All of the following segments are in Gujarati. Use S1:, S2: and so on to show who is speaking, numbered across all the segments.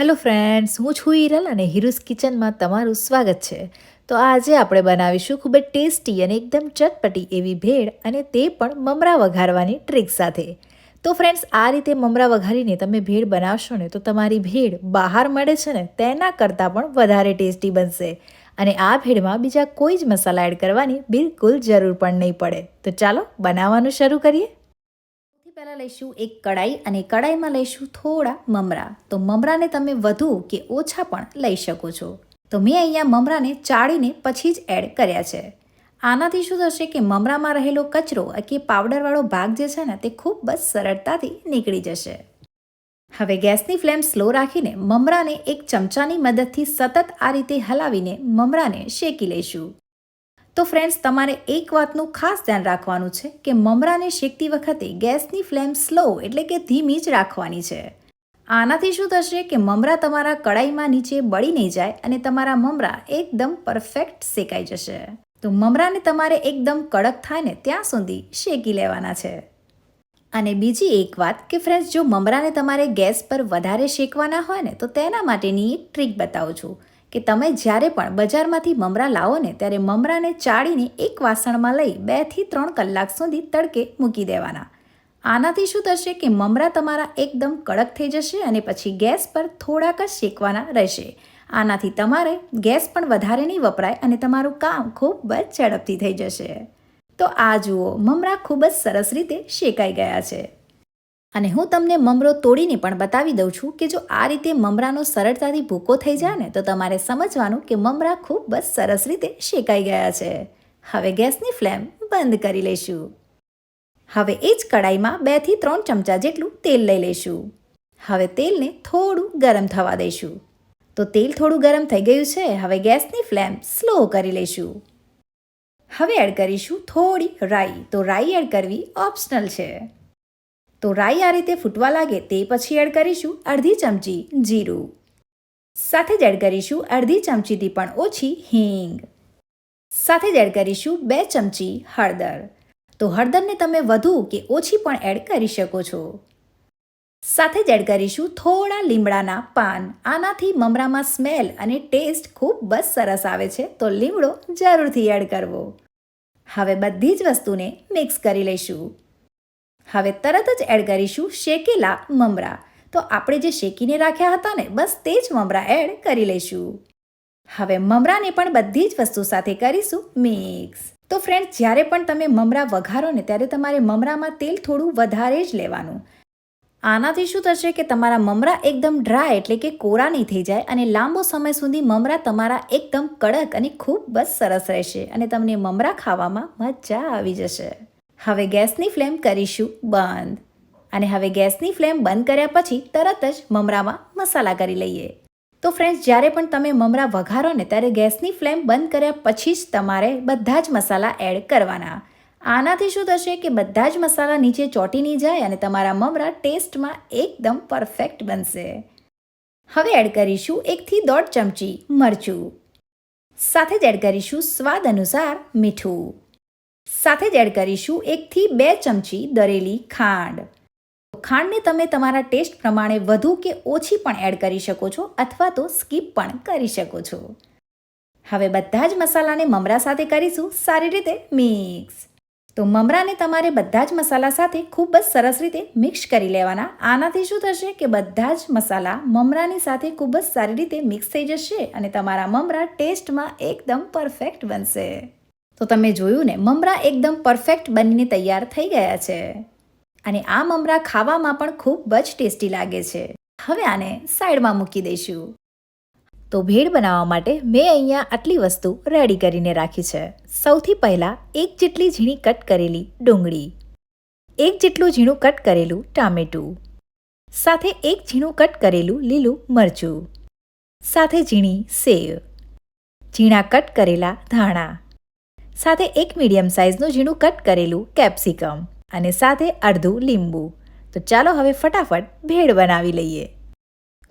S1: હેલો ફ્રેન્ડ્સ, હું છું હિરલ અને હિરુસ કિચનમાં તમારું સ્વાગત છે. તો આજે આપણે બનાવીશું ખૂબ જ ટેસ્ટી અને એકદમ ચટપટી એવી ભેળ અને તે પણ મમરા વઘારવાની ટ્રીક સાથે. તો ફ્રેન્ડ્સ, આ રીતે મમરા વઘારીને તમે ભેળ બનાવશો ને તો તમારી ભેળ બહાર મળે છે ને તેના કરતાં પણ વધારે ટેસ્ટી બનશે. અને આ ભેળમાં બીજા કોઈ જ મસાલા એડ કરવાની બિલકુલ જરૂર પણ નહીં પડે. તો ચાલો બનાવવાનું શરૂ કરીએ. પહેલાં લઈશું એક કડાઈ અને કડાઈમાં લઈશું થોડા મમરા. તો મમરાને તમે વધુ કે ઓછા પણ લઈ શકો છો. તો મેં અહીંયા મમરાને ચાળીને પછી જ એડ કર્યા છે. આનાથી શું થશે કે મમરામાં રહેલો કચરો કે પાવડરવાળો ભાગ જે છે ને તે ખૂબ જ સરળતાથી નીકળી જશે. હવે ગેસની ફ્લેમ સ્લો રાખીને મમરાને એક ચમચાની મદદથી સતત આ રીતે હલાવીને મમરાને શેકી લઈશું. તો ફ્રેન્ડ્સ તમારે એક વાતનું ખાસ ધ્યાન રાખવાનું છે કે મમરાને શેકતી વખતે ગેસની ફ્લેમ સ્લો એટલે કે ધીમી જ રાખવાની છે. આનાથી શું થશે કે મમરા તમારા કડાઈમાં નીચે બળી નહીં જાય અને તમારા મમરા એકદમ પરફેક્ટ શેકાઈ જશે. તો મમરાને તમારે એકદમ કડક થાય ને ત્યાં સુધી શેકી લેવાના છે. અને બીજી એક વાત કે ફ્રેન્ડ્સ જો મમરાને તમારે ગેસ પર વધારે શેકવાના હોય ને, તો તેના માટેની એક ટ્રીક બતાવું છું. કે તમે જ્યારે પણ બજારમાંથી મમરા લાવો ને, ત્યારે મમરાને ચાળીને એક વાસણમાં લઈ બેથી ત્રણ કલાક સુધી તડકે મૂકી દેવાના. આનાથી શું થશે કે મમરા તમારા એકદમ કડક થઈ જશે અને પછી ગેસ પર થોડાક જ શેકવાના રહેશે. આનાથી તમારે ગેસ પણ વધારે નહીં વપરાય અને તમારું કામ ખૂબ જ ઝડપથી થઈ જશે. તો આ જુઓ, મમરા ખૂબ જ સરસ રીતે શેકાઈ ગયા છે. અને હું તમને મમરો તોડીને પણ બતાવી દઉં છું કે જો આ રીતે મમરાનો સરળતાથી ભૂકો થઈ જાય ને, તો તમારે સમજવાનું કે મમરા ખૂબ જ સરસ રીતે શેકાઈ ગયા છે. હવે ગેસની ફ્લેમ બંધ કરી લઈશું. હવે એ જ કડાઈમાં બેથી ત્રણ ચમચા જેટલું તેલ લઈ લઈશું. હવે તેલને થોડું ગરમ થવા દઈશું. તો તેલ થોડું ગરમ થઈ ગયું છે, હવે ગેસની ફ્લેમ સ્લો કરી લઈશું. હવે એડ કરીશું થોડી રાઈ. તો રાઈ એડ કરવી ઓપ્શનલ છે. તો રાઈ આ રીતે ફૂટવા લાગે તે પછી એડ કરીશું અડધી ચમચી જીરું. સાથે જ એડ કરીશું અડધી ચમચીથી પણ ઓછી હિંગ. સાથે જ એડ કરીશું બે ચમચી હળદર. તો હળદરને તમે વધુ કે ઓછી પણ એડ કરી શકો છો. સાથે જ એડ કરીશું થોડા લીમડાના પાન. આનાથી મમરામાં સ્મેલ અને ટેસ્ટ ખૂબ બસ સરસ આવે છે, તો લીમડો જરૂરથી એડ કરવો. હવે બધી જ વસ્તુને મિક્સ કરી લઈશું. હવે તરત જ એડ કરીશું શેકેલા મમરા. તો આપણે જે શેકીને રાખ્યા હતા ને, બસ તે જ મમરા એડ કરી લઈશું. હવે મમરાને પણ બધી જ વસ્તુ સાથે કરીશું મિક્સ. તો ફ્રેન્ડ જ્યારે પણ તમે મમરા વઘારો ને, ત્યારે તમારે મમરામાં તેલ થોડું વધારે જ લેવાનું. આનાથી શું થશે કે તમારા મમરા એકદમ ડ્રાય એટલે કે કોરા નહીં થઈ જાય અને લાંબો સમય સુધી મમરા તમારા એકદમ કડક અને ખૂબ જ સરસ રહેશે અને તમને મમરા ખાવામાં મજા આવી જશે. હવે ગેસની ફ્લેમ કરીશું બંધ. અને હવે ગેસની ફ્લેમ બંધ કર્યા પછી તરત જ મમરામાં મસાલા કરી લઈએ. તો ફ્રેન્ડ્સ જ્યારે પણ તમે મમરા વઘારો ને ત્યારે ગેસની ફ્લેમ બંધ કર્યા પછી જ તમારે બધા જ મસાલા એડ કરવાના. આનાથી શું થશે કે બધા જ મસાલા નીચે ચોંટી નહીં જાય અને તમારા મમરા ટેસ્ટમાં એકદમ પરફેક્ટ બનશે. હવે એડ કરીશું એકથી દોઢ ચમચી મરચું. સાથે જ એડ કરીશું સ્વાદ અનુસાર મીઠું. સાથે જ એડ કરીશું એકથી બે ચમચી દરેલી ખાંડ. ખાંડને તમે તમારા ટેસ્ટ પ્રમાણે વધુ કે ઓછી પણ એડ કરી શકો છો અથવા તો સ્કીપ પણ કરી શકો છો. હવે બધા જ મસાલાને મમરા સાથે કરીશું સારી રીતે મિક્સ. તો મમરાને તમારે બધા જ મસાલા સાથે ખૂબ જ સરસ રીતે મિક્સ કરી લેવાના. આનાથી શું થશે કે બધા જ મસાલા મમરાની સાથે ખૂબ જ સારી રીતે મિક્સ થઈ જશે અને તમારા મમરા ટેસ્ટમાં એકદમ પરફેક્ટ બનશે. તો તમે જોયું ને, મમરા એકદમ પરફેક્ટ બનીને તૈયાર થઈ ગયા છે. અને આ મમરા ખાવામાં પણ ખૂબ જ ટેસ્ટી લાગે છે. હવે આને સાઈડમાં મૂકી દઈશું. તો ભેળ બનાવવા માટે મેં અહીંયા આટલી વસ્તુ રેડી કરીને રાખી છે. સૌથી પહેલાં એક જેટલી ઝીણી કટ કરેલી ડુંગળી, એક જેટલું ઝીણું કટ કરેલું ટામેટું, સાથે એક ઝીણું કટ કરેલું લીલું મરચું, સાથે ઝીણી સેવ, ઝીણા કટ કરેલા ધાણા સાથે એક મીડિયમ સાઇઝનું ઝીણું કટ કરેલું કેપ્સિકમ અને સાથે અડધું લીંબુ. તો ચાલો હવે ફટાફટ ભેળ બનાવી લઈએ.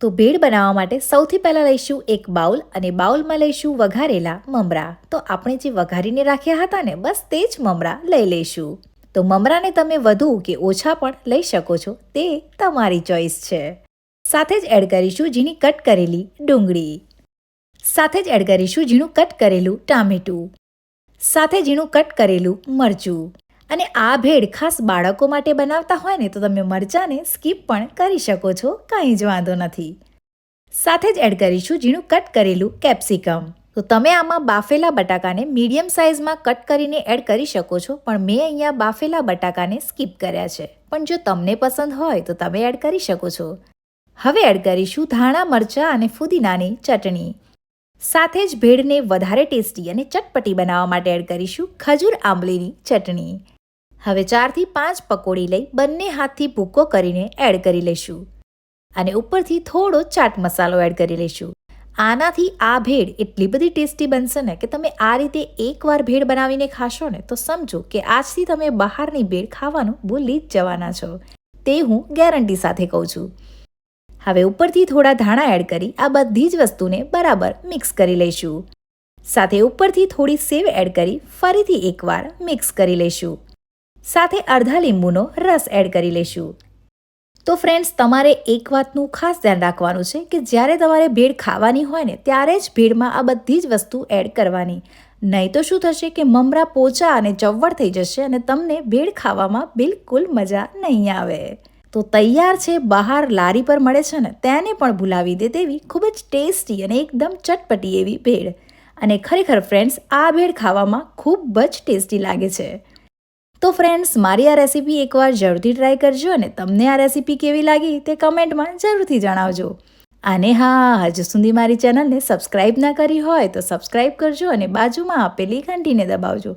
S1: તો ભેળ બનાવવા માટે સૌથી પહેલાં લઈશું એક બાઉલ અને બાઉલમાં લઈશું વઘારેલા મમરા. તો આપણે જે વઘારીને રાખ્યા હતા ને, બસ તે જ મમરા લઈ લઈશું. તો મમરાને તમે વધુ કે ઓછા પણ લઈ શકો છો, તે તમારી ચોઈસ છે. સાથે જ એડ કરીશું ઝીણી કટ કરેલી ડુંગળી. સાથે જ એડ કરીશું ઝીણું કટ કરેલું ટામેટું. સાથે ઝીણું કટ કરેલું મરચું. અને આ ભેળ ખાસ બાળકો માટે બનાવતા હોય ને તો તમે મરચાંને સ્કીપ પણ કરી શકો છો, કંઈ જ વાંધો નથી. સાથે જ એડ કરીશું ઝીણું કટ કરેલું કેપ્સિકમ. તો તમે આમાં બાફેલા બટાકાને મીડિયમ સાઇઝમાં કટ કરીને એડ કરી શકો છો, પણ મેં અહીંયા બાફેલા બટાકાને સ્કીપ કર્યા છે. પણ જો તમને પસંદ હોય તો તમે એડ કરી શકો છો. હવે એડ કરીશું ધાણા મરચાં અને ફુદીનાની ચટણી. સાથે જ ભેળને વધારે ટેસ્ટી અને ચટપટી બનાવવા માટે એડ કરીશું ખજૂર આંબલીની ચટણી. હવે ચારથી પાંચ પકોડી લઈ બંને હાથથી ભૂકો કરીને એડ કરી લઈશું. અને ઉપરથી થોડો ચાટ મસાલો એડ કરી લઈશું. આનાથી આ ભેળ એટલી બધી ટેસ્ટી બનશે ને કે તમે આ રીતે એકવાર ભેળ બનાવીને ખાશો ને તો સમજો કે આજથી તમે બહારની ભેળ ખાવાનું ભૂલી જ જવાના છો. તે હું ગેરંટી સાથે કહું છું. હવે ઉપરથી થોડા ધાણા એડ કરી આ બધી જ વસ્તુને બરાબર મિક્સ કરી લઈશું. સાથે ઉપરથી થોડી સેવ એડ કરી ફરીથી એકવાર મિક્સ કરી લઈશું. સાથે અડધા લીંબુનો રસ એડ કરી લઈશું. તો ફ્રેન્ડ્સ તમારે એક વાતનું ખાસ ધ્યાન રાખવાનું છે કે જ્યારે તમારે ભેળ ખાવાની હોય ને, ત્યારે જ ભેળમાં આ બધી જ વસ્તુ એડ કરવાની. નહીં તો શું થશે કે મમરા પોચા અને ચવડ થઈ જશે અને તમને ભેળ ખાવામાં બિલકુલ મજા નહીં આવે. તો તૈયાર છે, બહાર લારી પર મળે છે ને, તેને પણ ભૂલાવી દે તેવી ખૂબ જ ટેસ્ટી અને એકદમ ચટપટી એવી ભેળ. અને ખરેખર ફ્રેન્ડ્સ આ ભેળ ખાવામાં ખૂબ જ ટેસ્ટી લાગે છે. તો ફ્રેન્ડ્સ મારી આ રેસીપી એકવાર જરૂરથી ટ્રાય કરજો અને તમને આ રેસીપી કેવી લાગી તે કમેન્ટમાં જરૂરથી જણાવજો. અને હા, હજુ સુધી મારી ચેનલને સબસ્ક્રાઇબ ના કરી હોય તો સબસ્ક્રાઇબ કરજો અને બાજુમાં આપેલી ઘંટીને દબાવજો.